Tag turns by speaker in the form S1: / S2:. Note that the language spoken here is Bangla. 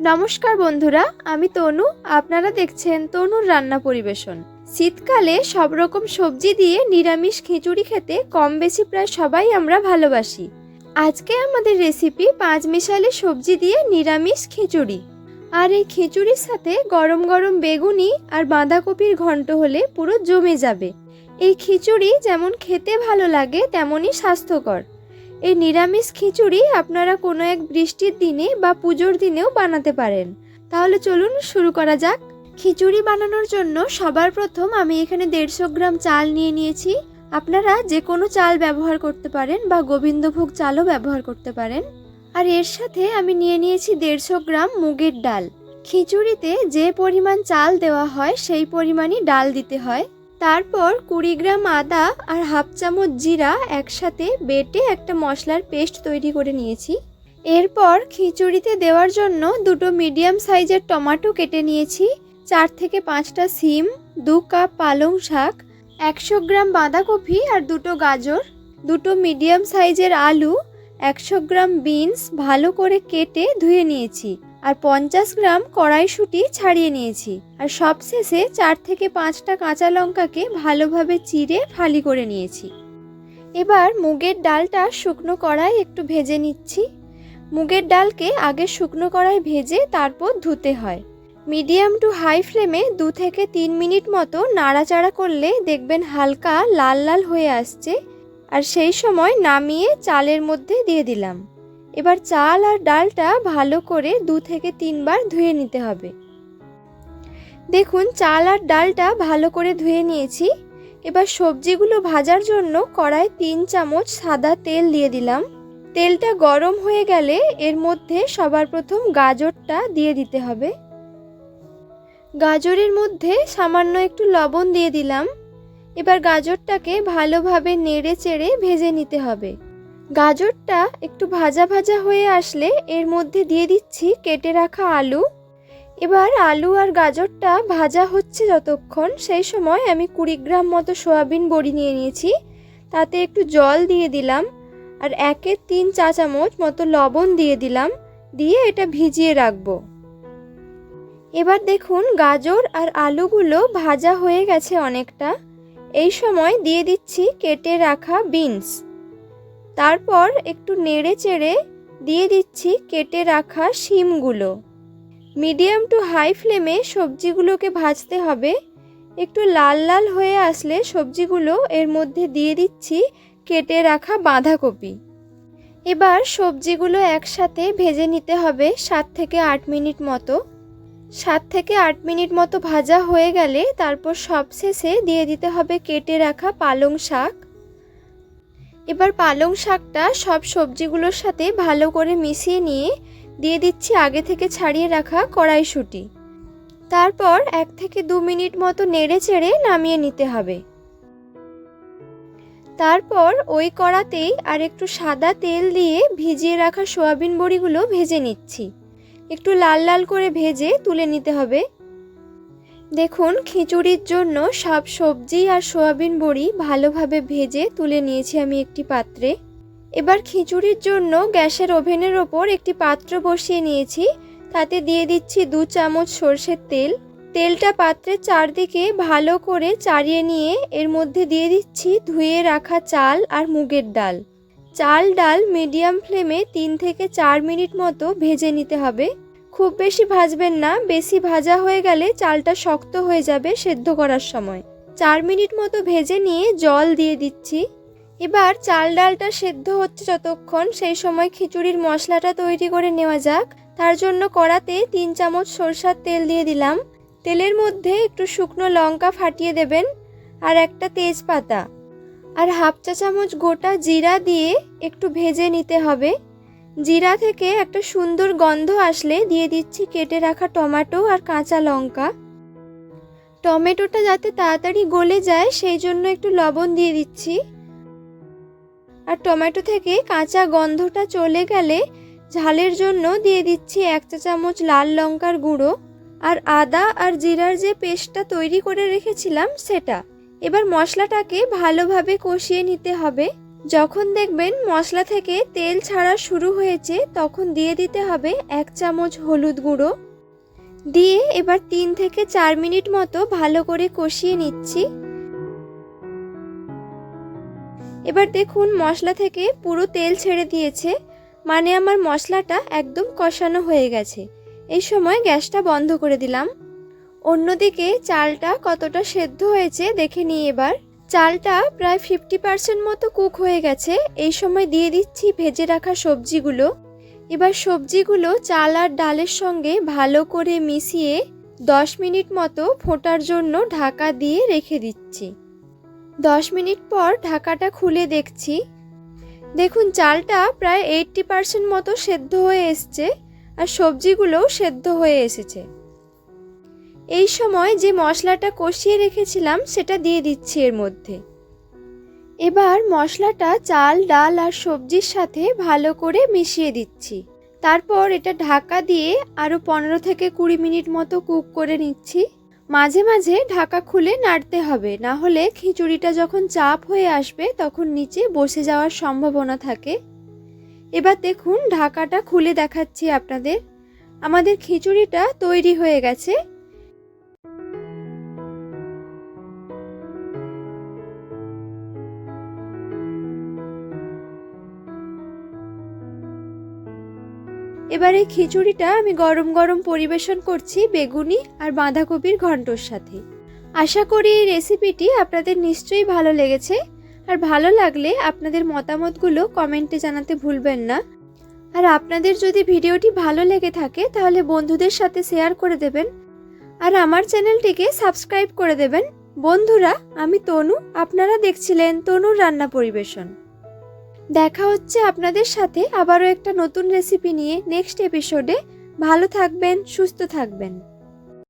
S1: নমস্কার বন্ধুরা, আমি তনু। আপনারা দেখছেন তনুর রান্না পরিবেশন। শীতকালে সব রকম সবজি দিয়ে নিরামিষ খিচুড়ি খেতে কম বেশি প্রায় সবাই আমরা ভালোবাসি। আজকে আমাদের রেসিপি পাঁচ মিশালি সবজি দিয়ে নিরামিষ খিচুড়ি। আর এই খিচুড়ির সাথে গরম গরম বেগুনি আর বাঁধাকপির ঘন্ট হলে পুরো জমে যাবে। এই খিচুড়ি যেমন খেতে ভালো লাগে, তেমনই স্বাস্থ্যকর। এই নিরামিষ খিচুড়ি আপনারা কোনো এক বৃষ্টির দিনে বা পুজোর দিনেও বানাতে পারেন। তাহলে চলুন শুরু করা যাক। খিচুড়ি বানানোর জন্য সবার প্রথম আমি এখানে দেড়শো গ্রাম চাল নিয়ে নিয়েছি। আপনারা যে কোনো চাল ব্যবহার করতে পারেন বা গোবিন্দভোগ চালও ব্যবহার করতে পারেন। আর এর সাথে আমি নিয়ে নিয়েছি দেড়শো গ্রাম মুগের ডাল। খিচুড়িতে যে পরিমাণ চাল দেওয়া হয় সেই পরিমাণই ডাল দিতে হয়। তারপর কুড়ি গ্রাম আদা আর হাফ চামচ জিরা একসাথে বেটে একটা মশলার পেস্ট তৈরি করে নিয়েছি। এরপর খিচুড়িতে দেওয়ার জন্য দুটো মিডিয়াম সাইজের টমেটো কেটে নিয়েছি, চার থেকে পাঁচটা সিম, দু কাপ পালং শাক, একশো গ্রাম বাঁধাকপি আর দুটো গাজর, দুটো মিডিয়াম সাইজের আলু, একশো গ্রাম বিনস ভালো করে কেটে ধুয়ে নিয়েছি। আর পঞ্চাশ গ্রাম কড়াইশুঁটি ছাড়িয়ে নিয়েছি। আর সবশেষে চার থেকে পাঁচটা কাঁচা লঙ্কাকে ভালোভাবে চিড়ে ফালি করে নিয়েছি। এবার মুগের ডালটা শুকনো কড়াই একটু ভেজে নিচ্ছি। মুগের ডালকে আগে শুকনো কড়াই ভেজে তারপর ধুতে হয়। মিডিয়াম টু হাই ফ্লেমে দু থেকে তিন মিনিট মতো নাড়াচাড়া করলে দেখবেন হালকা লাল লাল হয়ে আসছে। আর সেই সময় নামিয়ে চালের মধ্যে দিয়ে দিলাম। এবার চাল আর ডালটা ভালো করে দু থেকে তিনবার ধুয়ে নিতে হবে। দেখুন, চাল আর ডালটা ভালো করে ধুয়ে নিয়েছি। এবার সবজিগুলো ভাজার জন্য কড়ায় তিন চামচ সাদা তেল দিয়ে দিলাম। তেলটা গরম হয়ে গেলে এর মধ্যে সবার প্রথম গাজরটা দিয়ে দিতে হবে। গাজরের মধ্যে সামান্য একটু লবণ দিয়ে দিলাম। এবার গাজরটাকে ভালোভাবে নেড়ে চেড়ে ভেজে নিতে হবে। গাজরটা একটু ভাজা ভাজা হয়ে আসলে এর মধ্যে দিয়ে দিচ্ছি কেটে রাখা আলু। এবার আলু আর গাজরটা ভাজা হচ্ছে যতক্ষণ, সেই সময় আমি কুড়ি গ্রাম মতো সোয়াবিন বড়ি নিয়ে নিয়েছি। তাতে একটু জল দিয়ে দিলাম আর একের তিন চা চামচ মতো লবণ দিয়ে দিলাম, দিয়ে এটা ভিজিয়ে রাখব। এবার দেখুন গাজর আর আলুগুলো ভাজা হয়ে গেছে অনেকটা। এই সময় দিয়ে দিচ্ছি কেটে রাখা বিনস। তারপর একটু নেড়ে চেড়ে দিয়ে দিচ্ছি কেটে রাখা শিমগুলো। মিডিয়াম টু হাই ফ্লেমে সবজিগুলোকে ভাজতে হবে। একটু লাল লাল হয়ে আসলে সবজিগুলো এর মধ্যে দিয়ে দিচ্ছি কেটে রাখা বাঁধাকপি। এবার সবজিগুলো একসাথে ভেজে নিতে হবে সাত থেকে আট মিনিট মতো। সাত থেকে আট মিনিট মতো ভাজা হয়ে গেলে তারপর সবশেষে দিয়ে দিতে হবে কেটে রাখা পালং শাক। এবার পালং শাকটা সব সবজিগুলোর সাথে ভালো করে মিশিয়ে নিয়ে দিয়ে দিচ্ছি আগে থেকে ছাড়িয়ে রাখা কড়াইশুঁটি। তারপর এক থেকে দু মিনিট মতো নেড়ে চেড়ে নামিয়ে নিতে হবে। তারপর ওই কড়াতেই আর একটু সাদা তেল দিয়ে ভিজিয়ে রাখা সোয়াবিন বড়িগুলো ভেজে নিচ্ছি। একটু লাল লাল করে ভেজে তুলে নিতে হবে। দেখুন, খিচুড়ির জন্য সব সবজি আর সোয়াবিন বড়ি ভালোভাবে ভেজে তুলে নিয়েছি আমি একটি পাত্রে। এবার খিচুড়ির জন্য গ্যাসের ওভেনের ওপর একটি পাত্র বসিয়ে নিয়েছি। তাতে দিয়ে দিচ্ছি দু চামচ সর্ষের তেল। তেলটা পাত্রের চারদিকে ভালো করে চারিয়ে নিয়ে এর মধ্যে দিয়ে দিচ্ছি ধুয়ে রাখা চাল আর মুগের ডাল। চাল ডাল মিডিয়াম ফ্লেমে তিন থেকে চার মিনিট মতো ভেজে নিতে হবে। খুব বেশি ভাজবেন না, বেশি ভাজা হয়ে গেলে চালটা শক্ত হয়ে যাবে সেদ্ধ করার সময়। চার মিনিট মতো ভেজে নিয়ে জল দিয়ে দিচ্ছি। এবার চাল ডালটা সেদ্ধ হচ্ছে যতক্ষণ, সেই সময় খিচুড়ির মশলাটা তৈরি করে নেওয়া যাক। তার জন্য কড়াতে তিন চামচ সরষার তেল দিয়ে দিলাম। তেলের মধ্যে একটু শুকনো লঙ্কা ফাটিয়ে দেবেন আর একটা তেজপাতা। আর হাফ চা চামচ গোটা জিরা দিয়ে একটু ভেজে নিতে হবে। জিরা থেকে একটা সুন্দর গন্ধ আসলে দিয়ে দিচ্ছি কেটে রাখা টমেটো আর কাঁচা লঙ্কা। টমেটোটা যাতে তাড়াতাড়ি গলে যায়, সেই জন্য একটু লবণ দিয়ে দিচ্ছি। আর টমেটো থেকে কাঁচা গন্ধটা চলে গেলে ঝালের জন্য দিয়ে দিচ্ছি এক চা চামচ লাল লঙ্কার গুঁড়ো আর আদা আর জিরার যে পেস্টটা তৈরি করে রেখেছিলাম, সেটা। এবার মশলাটাকে ভালোভাবে কষিয়ে নিতে হবে। যখন দেখবেন মশলা থেকে তেল ছাড়া শুরু হয়েছে, তখন দিয়ে দিতে হবে এক চামচ হলুদ গুঁড়ো। দিয়ে এবার তিন থেকে চার মিনিট মতো ভালো করে কষিয়ে নিচ্ছি। এবার দেখুন মশলা থেকে পুরো তেল ছেড়ে দিয়েছে। মানে আমার মশলাটা একদম কষানো হয়ে গেছে। এই সময় গ্যাসটা বন্ধ করে দিলাম। অন্যদিকে চালটা কতটা সেদ্ধ হয়েছে দেখে নিই এবার। চালটা প্রায় ফিফটি পার্সেন্ট মতো কুক হয়ে গেছে। এই সময় দিয়ে দিচ্ছি ভেজে রাখা সবজিগুলো। এবার সবজিগুলো চাল আর ডালের সঙ্গে ভালো করে মিশিয়ে দশ মিনিট মতো ফোটার জন্য ঢাকা দিয়ে রেখে দিচ্ছি। দশ মিনিট পর ঢাকাটা খুলে দেখছি। দেখুন, চালটা প্রায় এইটটি পার্সেন্ট মতো সেদ্ধ হয়ে এসছে আর সবজিগুলোও সেদ্ধ হয়ে এসেছে। এই সময় যে মশলাটা কষিয়ে রেখেছিলাম, সেটা দিয়ে দিচ্ছি এর মধ্যে। এবার মশলাটা চাল, ডাল আর সবজির সাথে ভালো করে মিশিয়ে দিচ্ছি। তারপর এটা ঢাকা দিয়ে আরও পনেরো থেকে কুড়ি মিনিট মতো কুক করে নিচ্ছি। মাঝে মাঝে ঢাকা খুলে নাড়তে হবে, না হলে খিচুড়িটা যখন চাপ হয়ে আসবে, তখন নিচে বসে যাওয়ার সম্ভাবনা থাকে। এবার দেখুন, ঢাকাটা খুলে দেখাচ্ছি আপনাদের। আমাদের খিচুড়িটা তৈরি হয়ে গেছে। এবার এই খিচুড়িটা আমি গরম গরম পরিবেশন করছি বেগুনি আর বাঁধাকপির ঘন্টর সাথে। আশা করি এই রেসিপিটি আপনাদের নিশ্চয়ই ভালো লেগেছে। আর ভালো লাগলে আপনাদের মতামতগুলো কমেন্টে জানাতে ভুলবেন না। আর আপনাদের যদি ভিডিওটি ভালো লেগে থাকে, তাহলে বন্ধুদের সাথে শেয়ার করে দেবেন। আর আমার চ্যানেলটিকে সাবস্ক্রাইব করে দেবেন। বন্ধুরা, আমি তনু। আপনারা দেখছিলেন তনুর রান্না পরিবেশন। দেখা হচ্ছে আপনাদের সাথে আবারও একটা নতুন রেসিপি নিয়ে নেক্সট এপিসোডে ভালো থাকবেন, সুস্থ থাকবেন।